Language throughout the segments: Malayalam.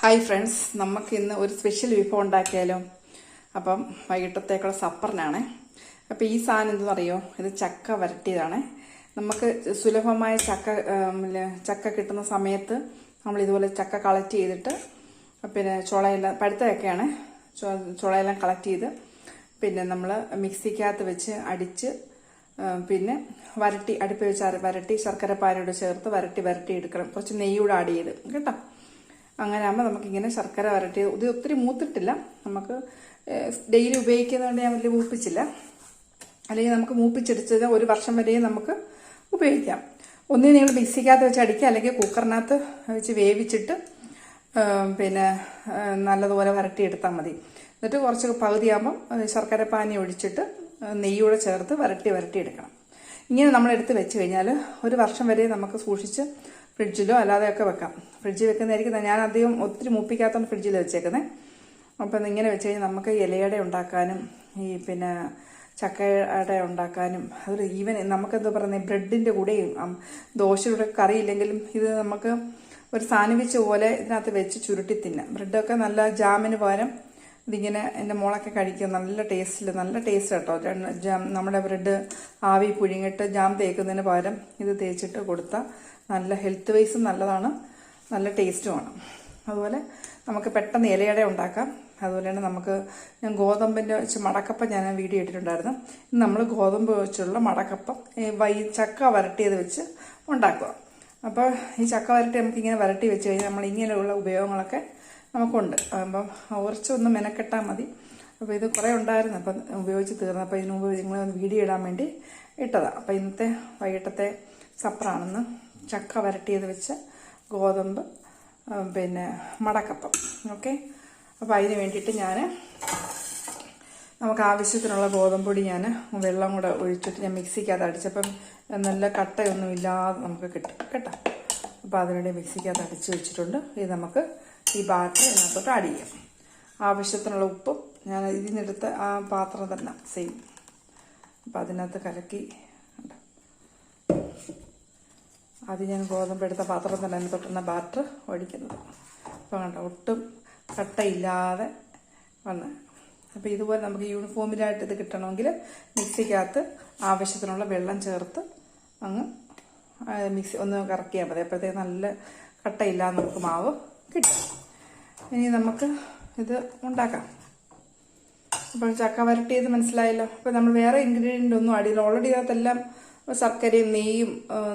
ഹായ് ഫ്രണ്ട്സ് നമുക്ക് ഇന്ന് ഒരു സ്പെഷ്യൽ വിഭവം ഉണ്ടാക്കിയാലോ? അപ്പം വൈകിട്ടത്തേക്കുള്ള സപ്പറിനാണ് അപ്പം ഈ സാധനം എന്തെന്ന് അറിയോ ഇത് ചക്ക വരട്ടിയതാണ്. നമുക്ക് സുലഭമായ ചക്ക ചക്ക കിട്ടുന്ന സമയത്ത് നമ്മൾ ഇതുപോലെ ചക്ക കളക്ട് ചെയ്തിട്ട് പിന്നെ ചുളയെല്ലാം പഴുത്തതൊക്കെയാണ്. ചുള- ചുളയെല്ലാം കളക്ട് ചെയ്ത് പിന്നെ നമ്മൾ മിക്സിക്കകത്ത് വെച്ച് അടിച്ച് പിന്നെ വരട്ടി അടുപ്പ് വെച്ച് വരട്ടി ശർക്കര പാനോട് ചേർത്ത് വരട്ടി വരട്ടി എടുക്കണം. കുറച്ച് നെയ്യൂടെ ആഡ് ചെയ്ത്. കേട്ടോ? അങ്ങനെ ആകുമ്പോൾ നമുക്കിങ്ങനെ ശർക്കര വരട്ടി ഇത് ഒത്തിരി മൂത്തിട്ടില്ല. നമുക്ക് ഡെയിലി ഉപയോഗിക്കുന്നതുകൊണ്ട് ഞാൻ വലിയ മൂപ്പിച്ചില്ല. അല്ലെങ്കിൽ നമുക്ക് മൂപ്പിച്ചെടുത്തത് ഒരു വർഷം വരെയും നമുക്ക് ഉപയോഗിക്കാം. ഒന്നേ നിങ്ങൾ മിക്സിക്കകത്ത് വെച്ച് അടിക്കുക അല്ലെങ്കിൽ കുക്കറിനകത്ത് വെച്ച് വേവിച്ചിട്ട് പിന്നെ നല്ലതുപോലെ വരട്ടിയെടുത്താൽ മതി. എന്നിട്ട് കുറച്ച് പകുതിയാകുമ്പം ശർക്കര പാനി ഒഴിച്ചിട്ട് നെയ്യൂടെ ചേർത്ത് വരട്ടി വരട്ടി എടുക്കണം ഇങ്ങനെ നമ്മൾ എടുത്ത് വെച്ച് കഴിഞ്ഞാൽ ഒരു വർഷം വരെ നമുക്ക് സൂക്ഷിച്ച് ഫ്രിഡ്ജിലോ അല്ലാതെയൊക്കെ വെക്കാം. ഫ്രിഡ്ജിൽ വെക്കുന്നതായിരിക്കും. ഞാൻ അധികം ഒത്തിരി മൂപ്പിക്കാത്തതുകൊണ്ട് ഫ്രിഡ്ജിൽ വെച്ചേക്കുന്നത് അപ്പം ഇങ്ങനെ വെച്ച് കഴിഞ്ഞാൽ നമുക്ക് ഇലയട ഉണ്ടാക്കാനും ഈ പിന്നെ ചക്കയുടെ ഉണ്ടാക്കാനും അതൊരു ഈവൻ നമുക്കെന്താ പറയുന്നത് ബ്രെഡിന്റെ കൂടെയും ദോശയുടെ കറി ഇല്ലെങ്കിലും ഇത് നമുക്ക് ഒരു സാൻഡ്വിച്ച് പോലെ ഇതിനകത്ത് വെച്ച് ചുരുട്ടി തിന്നാം. ബ്രെഡൊക്കെ നല്ല ജാമിന് പകരം ഇതിങ്ങനെ എന്റെ മോളൊക്കെ കഴിക്കും. നല്ല ടേസ്റ്റിൽ നല്ല ടേസ്റ്റ് കേട്ടോ. ജാം നമ്മുടെ ബ്രെഡ് ആവി പുഴുങ്ങിട്ട് ജാം തേക്കുന്നതിന് പകരം ഇത് തേച്ചിട്ട് കൊടുത്താൽ നല്ല ഹെൽത്ത് വൈസും നല്ലതാണ്. നല്ല ടേസ്റ്റുമാണ് അതുപോലെ നമുക്ക് പെട്ടെന്ന് ഇലയട ഉണ്ടാക്കാം. അതുപോലെ തന്നെ നമുക്ക് ഞാൻ ഗോതമ്പിന്റെ വെച്ച് മടക്കപ്പം ഞാൻ വീഡിയോ ഇട്ടിട്ടുണ്ടായിരുന്നു. നമ്മൾ ഗോതമ്പ് വെച്ചുള്ള മടക്കപ്പം വൈ ചക്ക വരട്ടിയത് വെച്ച് ഉണ്ടാക്കുക. അപ്പോൾ ഈ ചക്ക വരട്ടി നമുക്കിങ്ങനെ വരട്ടി വെച്ച് കഴിഞ്ഞാൽ നമ്മൾ ഇങ്ങനെയുള്ള ഉപയോഗങ്ങളൊക്കെ നമുക്കുണ്ട്. അപ്പം കുറച്ചൊന്ന് മെനക്കെട്ടാൽ മതി. അപ്പോൾ ഇത് കുറേ ഉണ്ടായിരുന്നു. അപ്പം ഉപയോഗിച്ച് തീർന്നു. അപ്പോൾ ഇതിനു മുമ്പ് നിങ്ങൾ വീഡിയോ ഇടാൻ വേണ്ടി ഇട്ടതാണ് അപ്പോൾ ഇന്നത്തെ വൈകിട്ടത്തെ സപ്പറാണെന്ന് ചക്ക വരട്ടിയത് വെച്ച് ഗോതമ്പ് പിന്നെ മടക്കപ്പം. ഓക്കെ? അപ്പോൾ അതിന് വേണ്ടിയിട്ട് ഞാൻ നമുക്ക് ആവശ്യത്തിനുള്ള ഗോതമ്പൊടി ഞാൻ വെള്ളം കൂടെ ഒഴിച്ചിട്ട് ഞാൻ മിക്സിക്കകത്ത് അടിച്ചപ്പം നല്ല കട്ടയൊന്നും ഇല്ലാതെ നമുക്ക് കിട്ടും. കേട്ടോ? അപ്പോൾ അതിനുവേണ്ടി മിക്സിക്കകത്ത് അടിച്ച് വെച്ചിട്ടുണ്ട്. ഇത് നമുക്ക് ഈ ബാറ്റർ ഇതിനകത്തോട്ട് ആഡ് ചെയ്യാം. ആവശ്യത്തിനുള്ള ഉപ്പും ഞാൻ ഇതിനെടുത്ത് ആ പാത്രം തന്നെ സെയിം അപ്പോൾ അതിനകത്ത് കലക്കി അത് ഞാൻ ഗോതമ്പ് എടുത്ത പാത്രം തന്നെ തൊട്ടുന്ന ബാറ്റർ ഒഴിക്കുന്നത്. അപ്പോൾ കണ്ടോ ഒട്ടും കട്ടയില്ലാതെ വന്ന്. അപ്പോൾ ഇതുപോലെ നമുക്ക് യൂണിഫോമിലായിട്ട് ഇത് കിട്ടണമെങ്കിൽ മിക്സിക്കകത്ത് ആവശ്യത്തിനുള്ള വെള്ളം ചേർത്ത് അങ്ങ് മിക്സി ഒന്ന് കറക്കിയാൽ മതി. അപ്പോഴത്തേക്ക് നല്ല കട്ടയില്ലാതെ നമുക്ക് മാവ് കിട്ടും. ഇനി നമുക്ക് ഇത് ഉണ്ടാക്കാം. അപ്പോൾ ചക്ക വരട്ടിയത് മനസ്സിലായല്ലോ. അപ്പോൾ നമ്മൾ വേറെ ഇൻഗ്രീഡിയന്റ് ഒന്നും അടിയില്ല. ഓൾറെഡി ഇതിനകത്തെല്ലാം ശർക്കരയും നെയ്യും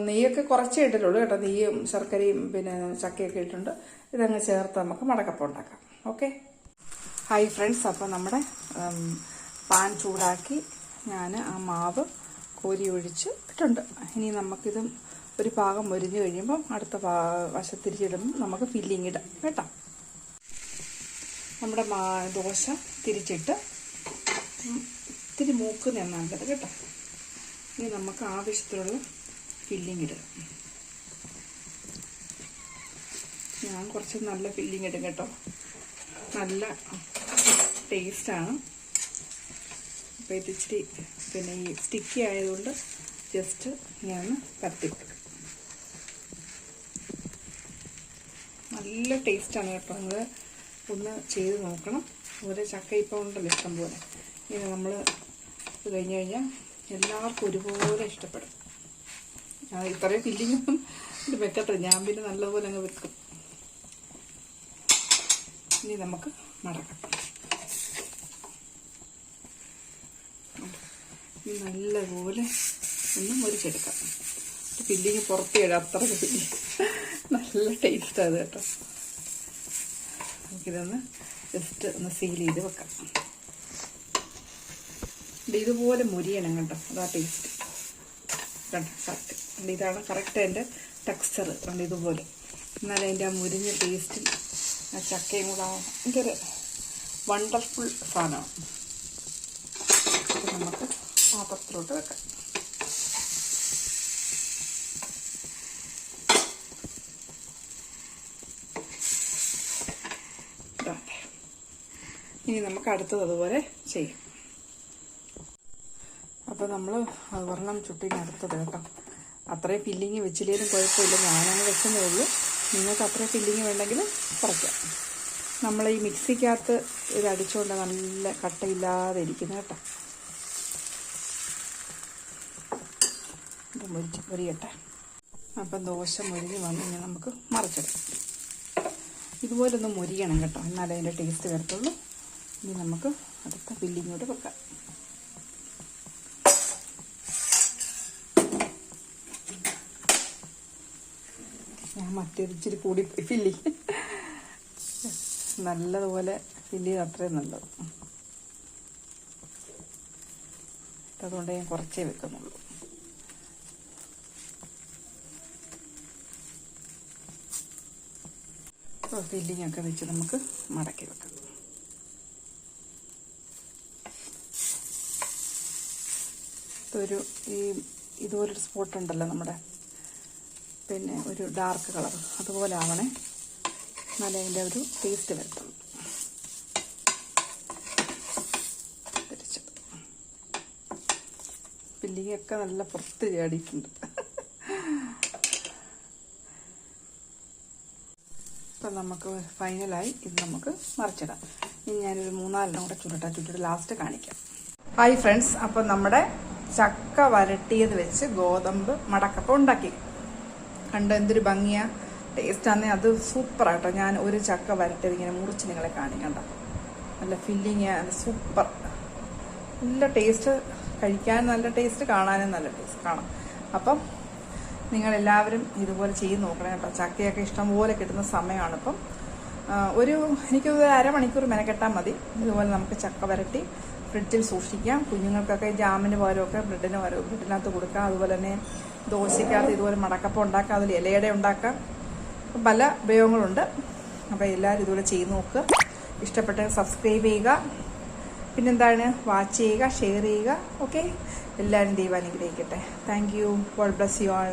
നെയ്യൊക്കെ കുറച്ചേ ഇട്ടിട്ടുള്ളൂ കേട്ടോ. നെയ്യും ശർക്കരയും പിന്നെ ചക്കയൊക്കെ ഇട്ടിട്ടുണ്ട്. ഇതങ്ങ് ചേർത്ത് നമുക്ക് മടക്കപ്പം ഉണ്ടാക്കാം. ഓക്കെ? Hi friends. അപ്പോൾ നമ്മുടെ പാൻ ചൂടാക്കി ഞാൻ ആ മാവ് കോരി ഒഴിച്ച് ഇട്ടുണ്ട് ഇനി നമുക്കിത് ഒരു ഭാഗം മുരിഞ്ഞ് കഴിയുമ്പം അടുത്ത വശത്തിരിച്ചിടുമ്പോൾ നമുക്ക് ഫില്ലിങ് ഇടാം കേട്ടോ. നമ്മുടെ ദോശ തിരിച്ചിട്ട് ഇത്തിരി മൂക്ക് നിന്നാൽ കേട്ടോ. ഇനി നമുക്ക് ആവശ്യത്തിലുള്ള ഫില്ലിങ് ഇടുക ഞാൻ കുറച്ച് നല്ല ഫില്ലിംഗ് ഇടും കേട്ടോ. നല്ല ടേസ്റ്റാണ് അപ്പോൾ ഇത് ഇച്ചിരി പിന്നെ ഈ സ്റ്റിക്കി ആയതുകൊണ്ട് ജസ്റ്റ് ഞാൻ പരത്തിക്കൊടുക്കും നല്ല ടേസ്റ്റാണ് കേട്ടോ. നിങ്ങൾ ഒന്ന് ചെയ്ത് നോക്കണം. അതുപോലെ ചക്ക ഉണ്ടല്ലോ ഇഷ്ടം പോലെ ഇങ്ങനെ നമ്മൾ കഴിഞ്ഞ് കഴിഞ്ഞാൽ എല്ലാവർക്കും ഒരുപോലെ ഇഷ്ടപ്പെടും. ഞാൻ ഇത്രയും ഫില്ലിങ്ങും ഇത് വെക്കട്ടെ. ഞാൻ പിന്നെ നല്ലപോലെ അങ്ങ് വെക്കും. ഇനി നമുക്ക് മടക്കാം നല്ലപോലെ ഒന്ന് മുരിച്ചെടുക്കാം ഫില്ലിങ് പുറത്തിയിടാം അത്രയ്ക്ക് ഫില്ലിങ് നല്ല ടേസ്റ്റാണ് കേട്ടോ. നമുക്കിതൊന്ന് ജസ്റ്റ് ഒന്ന് സീൽ ചെയ്ത് വെക്കാം. ഇതുപോലെ മുരിയണം കണ്ടോ? അതാ ടേസ്റ്റ് കണ്ടോ? കറക്റ്റ് ഇതാണ് കറക്റ്റ് അതിന്റെ ടെക്സ്ചർ കണ്ടോ ഇതുപോലെ. എന്നാലും അതിന്റെ ആ മുരിഞ്ഞ ടേസ്റ്റും ആ ചക്കയും കൂടെ ഭയങ്കര വണ്ടർഫുൾ സാധനമാണ്. നമുക്ക് പാത്രത്തിലോട്ട് വെക്കാം. ഇനി നമുക്ക് അടുത്തത് അതുപോലെ ചെയ്യാം. അപ്പോൾ നമ്മൾ ഒരെണ്ണം ചുട്ടിന് അടുത്തത് കേട്ടോ. അത്രയും ഫില്ലിങ് വെച്ചില്ലേലും കുഴപ്പമില്ല. ഞാനങ്ങ് വെച്ചതേ ഉള്ളൂ. നിങ്ങൾക്ക് അത്രയും ഫില്ലിങ് വേണ്ടെങ്കിൽ കുറയ്ക്കാം. നമ്മൾ ഈ മിക്സിക്കകത്ത് ഇത് അടിച്ചുകൊണ്ട് നല്ല കട്ടയില്ലാതെ ഇരിക്കുന്നത് കേട്ടോ. ഇത് മുരിച്ച് മുരിയട്ടെ. അപ്പം ദോശ മുരിഞ്ഞ് വന്ന് ഇനി നമുക്ക് മറിച്ചെടുക്കാം ഇതുപോലെ ഒന്ന് മുരിയണം കേട്ടോ. എന്നാലേ അതിന്റെ ടേസ്റ്റ് വരത്തുള്ളൂ. ഇനി നമുക്ക് അടുത്ത ഫില്ലിങ്ങോട്ട് വെക്കാം. ഇച്ചിരി കൂടി ഫില്ലി നല്ലതുപോലെ ഫില്ല് ചെയ്ത് അത്രയും നല്ലത്. അതുകൊണ്ട് ഞാൻ കുറച്ചേ വെക്കുന്നുള്ളൂ. അപ്പോൾ ഫില്ലിംഗ് ഒക്കെ വെച്ച് നമുക്ക് മടക്കി വെക്കാം. ഇതൊരു ഈ ഇതുപോലൊരു സ്പോട്ടുണ്ടല്ലോ നമ്മുടെ പിന്നെ ഒരു ഡാർക്ക് കളർ അതുപോലെ ആവണേ. എന്നാലേ അതിന്റെ ഒരു ടേസ്റ്റ് വരത്തുള്ളൂ. തിരിച്ചത് ഫില്ലിങ്ങൊക്കെ നല്ല പുറത്ത് ചാടിയിട്ടുണ്ട്. ഇപ്പം നമുക്ക് ഫൈനലായി ഇത് നമുക്ക് മറിച്ചിടാം. ഇനി ഞാനൊരു മൂന്നാലെണ്ണം കൂടെ ചുരുട്ടാ ചുറ്റിട്ട് ലാസ്റ്റ് കാണിക്കാം. ഹായ് ഫ്രണ്ട്സ് അപ്പം നമ്മുടെ ചക്ക വരട്ടിയത് വെച്ച് ഗോതമ്പ് മടക്കപ്പം ഉണ്ടാക്കി. കണ്ട് എന്തൊരു ഭംഗിയാ. ടേസ്റ്റ് ആണേ അത് സൂപ്പറാട്ടോ ഞാൻ ഒരു ചക്ക വരട്ടത് ഇങ്ങനെ മുറിച്ച് നിങ്ങളെ കാണിക്കണ്ട നല്ല ഫില്ലിങ് സൂപ്പർ നല്ല ടേസ്റ്റ് കഴിക്കാൻ നല്ല ടേസ്റ്റ് കാണാനും നല്ല ടേസ്റ്റ് കാണാം. അപ്പം നിങ്ങളെല്ലാവരും ഇതുപോലെ ചെയ്ത് നോക്കണം കേട്ടോ. ചക്കയൊക്കെ ഇഷ്ടംപോലെ കിട്ടുന്ന സമയമാണ് ഇപ്പം. ഒരു എനിക്ക് അരമണിക്കൂർ മെനക്കെട്ടാൽ മതി. ഇതുപോലെ നമുക്ക് ചക്ക വരട്ടി ഫ്രിഡ്ജിൽ സൂക്ഷിക്കാം. കുഞ്ഞുങ്ങൾക്കൊക്കെ ജാമിന് പകരമൊക്കെ ബ്രെഡിന് പകരം ബ്രെഡിനകത്ത് കൊടുക്കാം. അതുപോലെ തന്നെ ദോശയ്ക്കകത്ത് ഇതുപോലെ മടക്കപ്പം ഉണ്ടാക്കാം അതിൽ ഇലയുടെ ഉണ്ടാക്കാം. പല ഉപയോഗങ്ങളുണ്ട്. അപ്പോൾ എല്ലാവരും ഇതുപോലെ ചെയ്ത് നോക്കുക ഇഷ്ടപ്പെട്ട സബ്സ്ക്രൈബ് ചെയ്യുക. പിന്നെന്താണ്? വാച്ച് ചെയ്യുക ഷെയർ ചെയ്യുക. ഓക്കെ എല്ലാവരും ദൈവം അനുഗ്രഹിക്കട്ടെ thank you God bless you all